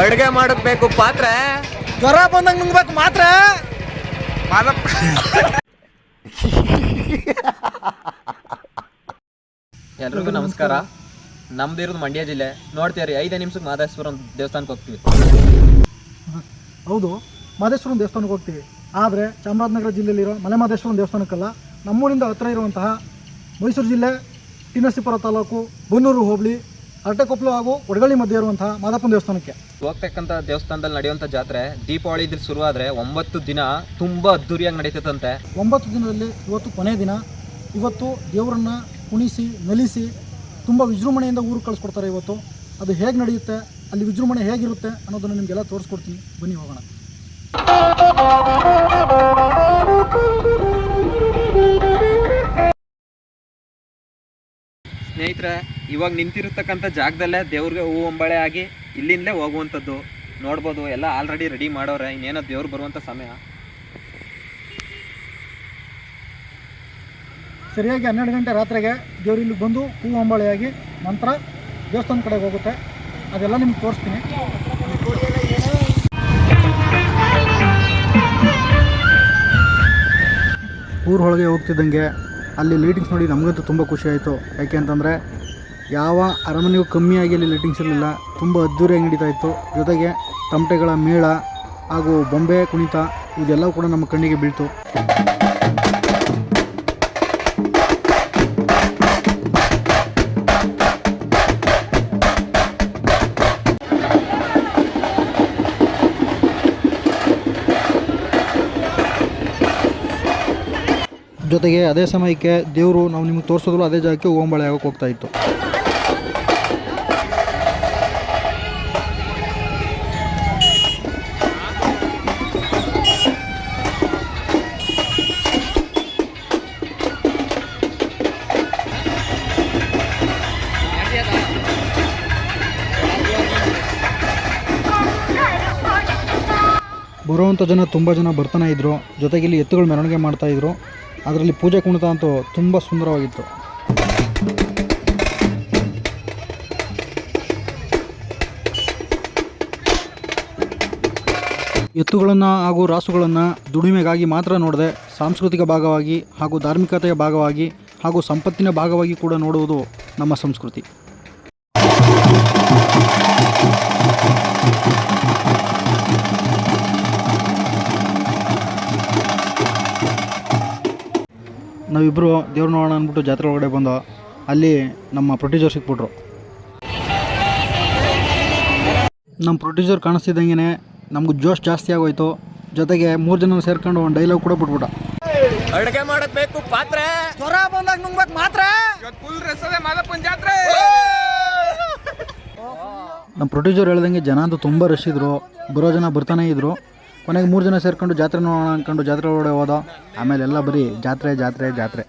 ಅಡುಗೆ ಮಾಡಕ್ ಬೇಕು ಪಾತ್ರೆ. ಜ್ವರ ಬಂದಂಗೆ ನುಂಗ್ಬೇಕು ಮಾತ್ರ. ಎಲ್ರಿಗೂ ನಮಸ್ಕಾರ. ನಮ್ದು ಇರೋದು ಮಂಡ್ಯ ಜಿಲ್ಲೆ. ನೋಡ್ತೀರಿ ಐದೇ ನಿಮಿಷಕ್ಕೆ ಮಾದೇಶ್ವರಂ ದೇವಸ್ಥಾನಕ್ಕೆ ಹೋಗ್ತೀವಿ. ಹೌದು ಮಾದೇಶ್ವರನ ದೇವಸ್ಥಾನಕ್ಕೆ ಹೋಗ್ತೀವಿ. ಆದರೆ ಚಾಮರಾಜನಗರ ಜಿಲ್ಲೆಯಲ್ಲಿರೋ ಮಲೆಮಾದೇಶ್ವರನ ದೇವಸ್ಥಾನಕ್ಕಲ್ಲ ನಮ್ಮೂರಿಂದ ಹತ್ತಿರ ಇರುವಂತಹ ಮೈಸೂರು ಜಿಲ್ಲೆ ಟಿನಸಿಪುರ ತಾಲೂಕು ಬನ್ನೂರು ಹೋಬಳಿ ಅರಟೆಕೊಪ್ಪಲು ಹಾಗೂ ಒಡಗಳ್ಳಿ ಮಧ್ಯೆ ಇರುವಂತಹ ಮಾದಪ್ಪನ ದೇವಸ್ಥಾನಕ್ಕೆ. ಹೋಗ್ತಕ್ಕಂಥ ದೇವಸ್ಥಾನದಲ್ಲಿ ನಡೆಯುವಂಥ ಜಾತ್ರೆ ದೀಪಾವಳಿ ಇದ್ರ ಶುರುವಾದ್ರೆ ಒಂಬತ್ತು ದಿನ ತುಂಬಾ ಅದ್ದೂರಿಯಾಗಿ ನಡೀತದಂತೆ ಒಂಬತ್ತು ದಿನದಲ್ಲಿ ಇವತ್ತು ಕೊನೆ ದಿನ. ಇವತ್ತು ದೇವರನ್ನ ಕುಣಿಸಿ ನಲಿಸಿ ತುಂಬ ವಿಜೃಂಭಣೆಯಿಂದ ಊರು ಕಳಿಸ್ಕೊಡ್ತಾರೆ ಇವತ್ತು. ಅದು ಹೇಗೆ ನಡೆಯುತ್ತೆ ಅಲ್ಲಿ ವಿಜೃಂಭಣೆ ಹೇಗಿರುತ್ತೆ ಅನ್ನೋದನ್ನು ನಿಮಗೆಲ್ಲ ತೋರಿಸ್ಕೊಡ್ತೀನಿ. ಬನ್ನಿ ಹೋಗೋಣ. ಸ್ನೇಹಿತರೆ ಇವಾಗ ನಿಂತಿರತಕ್ಕಂಥ ಜಾಗದಲ್ಲೇ ದೇವ್ರಿಗೆ ಹೂ ಒಂಬಳೆ ಆಗಿ ಇಲ್ಲಿಂದಲೇ ಹೋಗುವಂಥದ್ದು. ನೋಡ್ಬೋದು ಎಲ್ಲ ಆಲ್ರೆಡಿ ರೆಡಿ ಮಾಡೋರೆ ಇನ್ನೇನೋ ದೇವ್ರು ಬರುವಂಥ ಸಮಯ. ಸರಿಯಾಗಿ ಹನ್ನೆರಡು ಗಂಟೆ ರಾತ್ರಿಗೆ ದೇವ್ರು ಇಲ್ಲಿಗೆ ಬಂದು ಹೂ ಅಂಬಾಳೆಯಾಗಿ ನಂತರ ದೇವಸ್ಥಾನ ಕಡೆಗೆ ಹೋಗುತ್ತೆ. ಅದೆಲ್ಲ ನಿಮ್ಗೆ ತೋರಿಸ್ತೀನಿ. ಊರೊಳಗೆ ಹೋಗ್ತಿದ್ದಂಗೆ ಅಲ್ಲಿ ಲೈಟಿಂಗ್ಸ್ ನೋಡಿ ನಮಗಂತೂ ತುಂಬ ಖುಷಿ ಆಯಿತು. ಯಾಕೆ ಅಂತಂದರೆ ಯಾವ ಅರಮನೆಗೂ ಕಮ್ಮಿಯಾಗಿ ಅಲ್ಲಿ ಲೈಟಿಂಗ್ಸ್ ಇರಲಿಲ್ಲ. ತುಂಬ ಅದ್ದೂರಿಯಾಗಿ ನಡೀತಾ ಇತ್ತು. ಜೊತೆಗೆ ತಮಟೆಗಳ ಮೇಳ ಹಾಗೂ ಬೊಂಬೆ ಕುಣಿತ, ಇದೆಲ್ಲವೂ ಕೂಡ ನಮ್ಮ ಕಣ್ಣಿಗೆ ಬೀಳ್ತು. ಜೊತೆಗೆ ಅದೇ ಸಮಯಕ್ಕೆ ದೇವರು ನಾವು ನಿಮಗೆ ತೋರಿಸಿದ್ರು ಅದೇ ಜಾಗಕ್ಕೆ ಓಂಬಳೆ ಆಗೋಕೆ ಹೋಗ್ತಾ ಇತ್ತು. ಬರುವಂಥ ಜನ ತುಂಬ ಜನ ಬರ್ತಾನೆ ಇದ್ದರು ಜೊತೆಗೆ ಇಲ್ಲಿ ಎತ್ತುಗಳು ಮೆರವಣಿಗೆ ಮಾಡ್ತಾ ಇದ್ರು. ಅದರಲ್ಲಿ ಪೂಜೆ ಕುಣಿತ ಅಂತೂ ತುಂಬ ಸುಂದರವಾಗಿತ್ತು. ಎತ್ತುಗಳನ್ನು ಹಾಗೂ ರಾಸುಗಳನ್ನು ದುಡಿಮೆಗಾಗಿ ಮಾತ್ರ ನೋಡದೆ ಸಾಂಸ್ಕೃತಿಕ ಭಾಗವಾಗಿ ಹಾಗೂ ಧಾರ್ಮಿಕತೆಯ ಭಾಗವಾಗಿ ಹಾಗೂ ಸಂಪತ್ತಿನ ಭಾಗವಾಗಿ ಕೂಡ ನೋಡುವುದು ನಮ್ಮ ಸಂಸ್ಕೃತಿ. ನಾವಿಬ್ಬರು ದೇವ್ರ ನೋಡೋಣ ಅಂದ್ಬಿಟ್ಟು ಜಾತ್ರೆ ಒಳಗಡೆ ಬಂದು ಅಲ್ಲಿ ನಮ್ಮ ಪ್ರೊಡ್ಯೂಸರ್ ಸಿಕ್ಬಿಟ್ರು. ನಮ್ಮ ಪ್ರೊಡ್ಯೂಸರ್ ಕಾಣಿಸ್ತಿದ್ದಂಗೆ ನಮ್ಗೆ ಜೋಶ್ ಜಾಸ್ತಿ ಆಗೋಯ್ತು. ಜೊತೆಗೆ ಮೂರು ಜನ ಸೇರ್ಕೊಂಡು ಒಂದು ಡೈಲಾಗ್ ಕೂಡ ಬಿಟ್ಬಿಟ್ಟ. ಅಡುಗೆ ಮಾಡಬೇಕು ಬೇಕು ಪಾತ್ರೆ. ಜ್ವರ ಬಂದಾಗ ನುಂಗ್ಬೇಕು ಮಾತ್ರ. ನಮ್ಮ ಪ್ರೊಡ್ಯೂಸರ್ ಹೇಳ್ದಂಗೆ ಜನ ಅಂತೂ ತುಂಬ ರಶ್ ಇದ್ರು. ಬರೋ ಜನ ಬರ್ತಾನೆ ಇದ್ರು. ಕೊನೆಗೆ ಮೂರು ಜನ ಸೇರ್ಕೊಂಡು ಜಾತ್ರೆ ನೋಡೋಣ ಅಂದ್ಕೊಂಡು ಜಾತ್ರೆ ಒಳಗಡೆ ಹೋದ. ಆಮೇಲೆ ಎಲ್ಲ ಬರೀ ಜಾತ್ರೆ ಜಾತ್ರೆ ಜಾತ್ರೆ.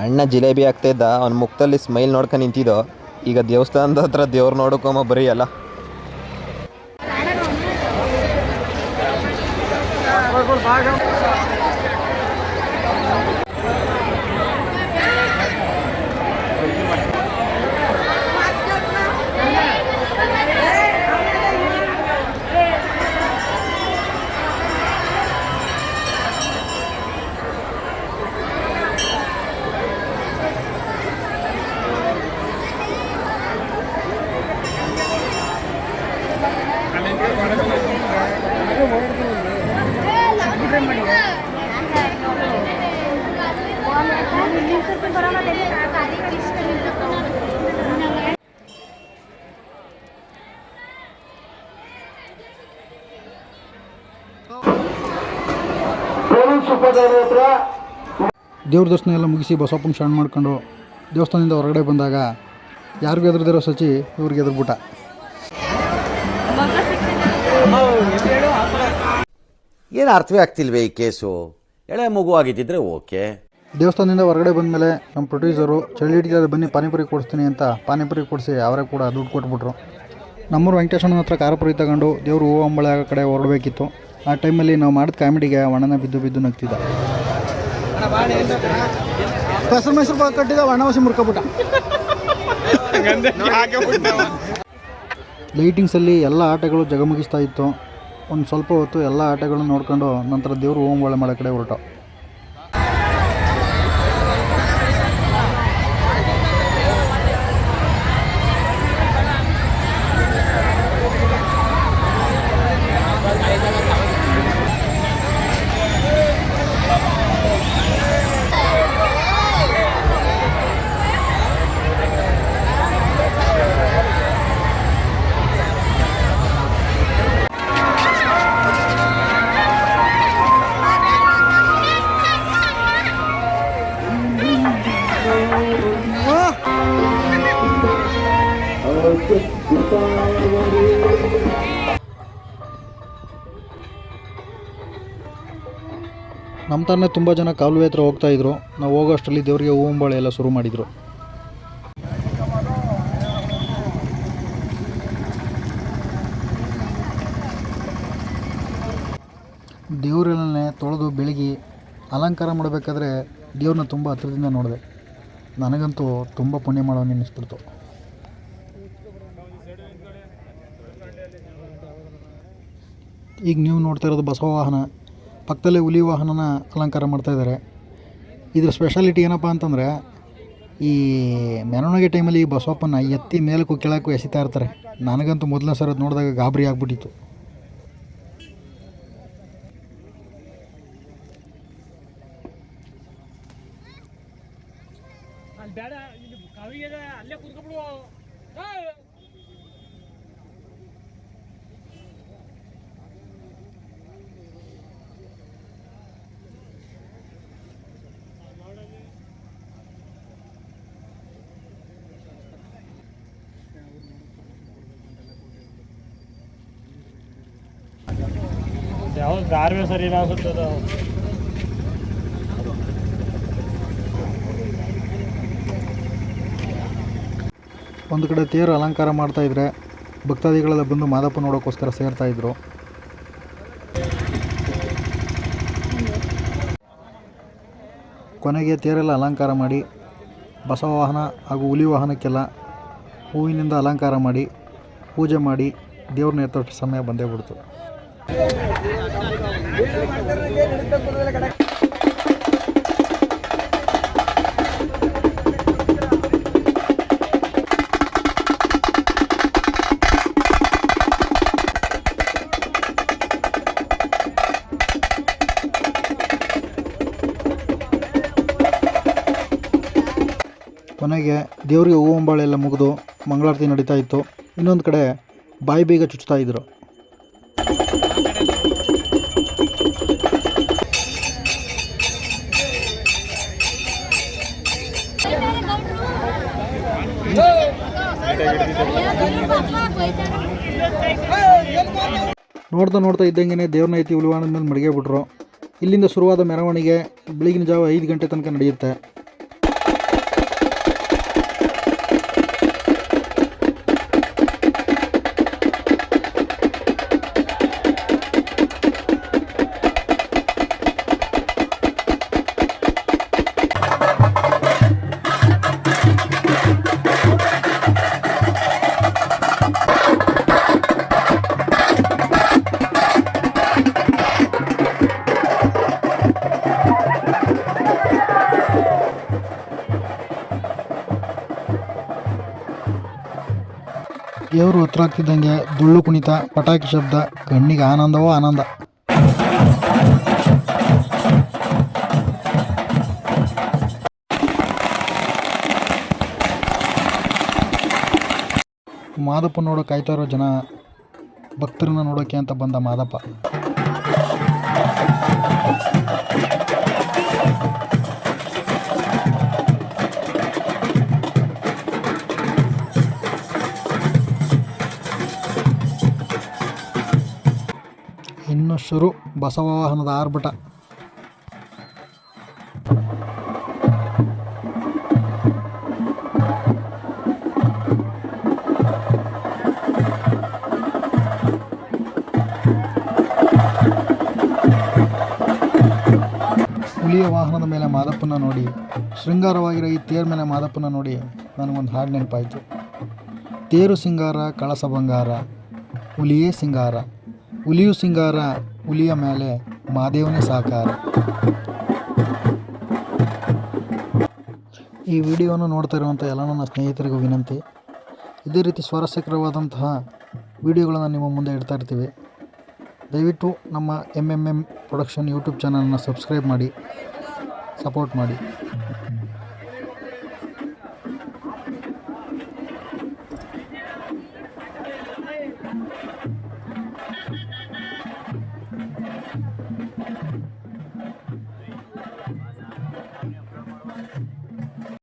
ಅಣ್ಣ ಜಿಲೇಬಿ ಆಗ್ತಾ ಇದ್ದ. ಅವ್ನ ಮುಖದಲ್ಲಿ ಸ್ಮೈಲ್ ನೋಡ್ಕೊಂಡು ನಿಂತಿದ್ದೋ. ಈಗ ದೇವಸ್ಥಾನದ ಹತ್ರ ದೇವ್ರು ನೋಡೋಕೊಮ್ಮ ಬರೀ ಅಲ್ಲ 花生 ದೇವ್ರ ದರ್ಶನ ಎಲ್ಲ ಮುಗಿಸಿ ಬಸವಪ್ಪನ ಶರಣ ಮಾಡ್ಕೊಂಡು ದೇವಸ್ಥಾನದಿಂದ ಹೊರಗಡೆ ಬಂದಾಗ ಯಾರಿಗೂ ಎದುರ್ದಿರೋ ಸಚಿ ಇವ್ರಿಗೆ ಎದುರ್ಬಿಟ್ಟ ಏನು ಅರ್ಥವೇ ಆಗ್ತಿಲ್ವೇ ಈ ಕೇಸು? ಎಳೆ ಮಗು ಆಗಿದ್ದಿದ್ರೆ ಓಕೆ. ದೇವಸ್ಥಾನದಿಂದ ಹೊರಗಡೆ ಬಂದ ಮೇಲೆ ನಮ್ಮ ಪ್ರೊಡ್ಯೂಸರು ಚಳಿ ಬನ್ನಿ, ಪಾನಿಪುರಿ ಕೊಡಿಸ್ತೀನಿ ಅಂತ ಪಾನಿಪುರಿ ಕೊಡಿಸಿ ಅವರೇ ಕೂಡ ದುಡ್ಡು ಕೊಟ್ಬಿಟ್ರು. ನಮ್ಮೂರು ವೆಂಕಟೇಶ್ವರನ ಹತ್ರ ಕಾರಪುರಿ ತಗೊಂಡು ದೇವರು ಹೂವು ಅಂಬಳೆ ಆಗೋ ಕಡೆ ಹೊರಡಬೇಕಿತ್ತು. ಆ ಟೈಮಲ್ಲಿ ನಾವು ಮಾಡಿದ ಕಾಮಿಡಿಗೆ ಒಣನ ಬಿದ್ದು ಬಿದ್ದು ನಗ್ತಿದ್ದ. ಹೆಸರು ಮೈಸೂರು ಕಟ್ಟಿದ ಒಣವಸಿ ಮುರ್ಕೊಬಿಟ್ಟ. ಲೈಟಿಂಗ್ಸಲ್ಲಿ ಎಲ್ಲ ಆಟಗಳು ಜಗಮಗಿಸ್ತಾ ಇತ್ತು. ಒಂದು ಸ್ವಲ್ಪ ಹೊತ್ತು ಎಲ್ಲ ಆಟಗಳನ್ನು ನೋಡ್ಕೊಂಡು ನಂತರ ದೇವರು ಹೂವು ಅಂಬಳೆ ಮಾಡೋ ಕಡೆ ಹೊರಟು. ನಮ್ಮ ತಾನೇ ತುಂಬ ಜನ ಕಾಲುವೆ ಹತ್ರ ಹೋಗ್ತಾ ಇದ್ರು. ನಾವು ಹೋಗೋಷ್ಟರಲ್ಲಿ ದೇವರಿಗೆ ಹೂವು ಅಂಬಳೆ ಎಲ್ಲ ಶುರು ಮಾಡಿದರು. ದೇವರನ್ನೇ ತೊಳೆದು ಬೆಳಗಿ ಅಲಂಕಾರ ಮಾಡಬೇಕಾದ್ರೆ ದೇವ್ರನ್ನ ತುಂಬ ಹತ್ರದಿಂದ ನೋಡಿದೆ. ನನಗಂತೂ ತುಂಬ ಪುಣ್ಯ ಮಾಡೋನು ಅನ್ನಿಸ್ಬಿಡ್ತು ಈಗ ನೀವು ನೋಡ್ತಾ ಇರೋದು ಬಸವ ವಾಹನ. ಪಕ್ಕದಲ್ಲೇ ಹುಲಿ ವಾಹನನ ಅಲಂಕಾರ ಮಾಡ್ತಾ ಇದ್ದಾರೆ. ಇದ್ರ ಸ್ಪೆಷಾಲಿಟಿ ಏನಪ್ಪ ಅಂತಂದರೆ, ಈ ಮೆರವಣಿಗೆ ಟೈಮಲ್ಲಿ ಈ ಬಸವಪ್ಪನ ಎತ್ತಿ ಮೇಲಕ್ಕೂ ಕೆಳಕ್ಕೂ ಎಸಿತಾ ಇರ್ತಾರೆ. ನನಗಂತೂ ಮೊದಲನೇ ಸರ್ ನೋಡಿದಾಗ ಗಾಬರಿ ಆಗ್ಬಿಟ್ಟಿತ್ತು. ಅಲ್ಲಿ ಬೇಡ, ಇಲ್ಲಿ ಅಲ್ಲೇ ಸರಿ ಅನ್ಸುತ್ತದ ಒಂದು ಕಡೆ ತೇರು ಅಲಂಕಾರ ಮಾಡ್ತಾಯಿದ್ರೆ ಭಕ್ತಾದಿಗಳೆಲ್ಲ ಬಂದು ಮಾದಪ್ಪ ನೋಡೋಕ್ಕೋಸ್ಕರ ಸೇರ್ತಾ ಇದ್ರು. ಕೊನೆಗೆ ತೇರೆಲ್ಲ ಅಲಂಕಾರ ಮಾಡಿ, ಬಸವ ವಾಹನ ಹಾಗೂ ಹುಲಿ ವಾಹನಕ್ಕೆಲ್ಲ ಹೂವಿನಿಂದ ಅಲಂಕಾರ ಮಾಡಿ, ಪೂಜೆ ಮಾಡಿ ದೇವ್ರನ್ನ ಎತ್ತೋಷ್ಟು ಸಮಯ ಬಂದೇ ಬಿಡ್ತು. ಕೊನೆಗೆ ದೇವರಿಗೆ ಹೂವು ಅಂಬಾಳೆ ಎಲ್ಲ ಮುಗಿದು ಮಂಗಳಾರತಿ ನಡೀತಾ ಇತ್ತು. ಇನ್ನೊಂದು ಕಡೆ ಬಾಯಿ ಬೀಗ ಚುಚ್ತಾ ಇದ್ರು. ನೋಡ್ತಾ ನೋಡ್ತಾ ಇದ್ದಂಗೆ ದೇವ್ರನ್ನ ಐತಿ ಉಳಿವಾಣದ ಮೇಲೆ ಮಡಿಗೆ ಬಿಟ್ರು ಇಲ್ಲಿಂದ ಶುರುವಾದ ಮೆರವಣಿಗೆ ಬೆಳಗಿನ ಜಾವ ಐದು ಗಂಟೆ ತನಕ ನಡೆಯುತ್ತೆ. ದೇವರು ಹತ್ರ ಆಗ್ತಿದ್ದಂಗೆ ದುಳ್ಳು ಕುಣಿತ, ಪಟಾಕಿ ಶಬ್ದ, ಕಣ್ಣಿಗೆ ಆನಂದವೋ ಆನಂದ. ಮಾದಪ್ಪ ನೋಡೋಕೆ ಕಾಯ್ತಾ ಇರೋ ಜನ ಭಕ್ತರನ್ನ ನೋಡೋಕೆ ಅಂತ ಬಂದ ಮಾದಪ್ಪ. ಮನುಷ್ಯರು ಬಸವವಾಹನದ ಆರ್ಭಟ. ಹುಲಿಯ ವಾಹನದ ಮೇಲೆ ಮಾದಪ್ಪನ ನೋಡಿ, ಶೃಂಗಾರವಾಗಿರೋ ಈ ತೇರ ಮೇಲೆ ಮಾದಪ್ಪನ ನೋಡಿ ನನಗೊಂದು ಹಾಡು ನೆನಪಾಯಿತು. ತೇರು ಸಿಂಗಾರ, ಕಳಸ ಬಂಗಾರ, ಹುಲಿಯೇ ಸಿಂಗಾರ. ಹುಲಿಯು ಸಿಂಗಾರ, ಹುಲಿಯ ಮೇಲೆ ಮಾದೇವನೇ ಸಾಕಾರ. ಈ ವಿಡಿಯೋವನ್ನು ನೋಡ್ತಾ ಇರುವಂಥ ಎಲ್ಲ ನನ್ನ ಸ್ನೇಹಿತರಿಗೂ ವಿನಂತಿ. ಇದೇ ರೀತಿ ಸ್ವಾರಸ್ಯಕರವಾದಂತಹ ವಿಡಿಯೋಗಳನ್ನು ನಿಮ್ಮ ಮುಂದೆ ಇಡ್ತಾ ಇರ್ತೀವಿ. ದಯವಿಟ್ಟು ನಮ್ಮ M M M production YouTube ಚಾನಲನ್ನು ಸಬ್ಸ್ಕ್ರೈಬ್ ಮಾಡಿ ಸಪೋರ್ಟ್ ಮಾಡಿ.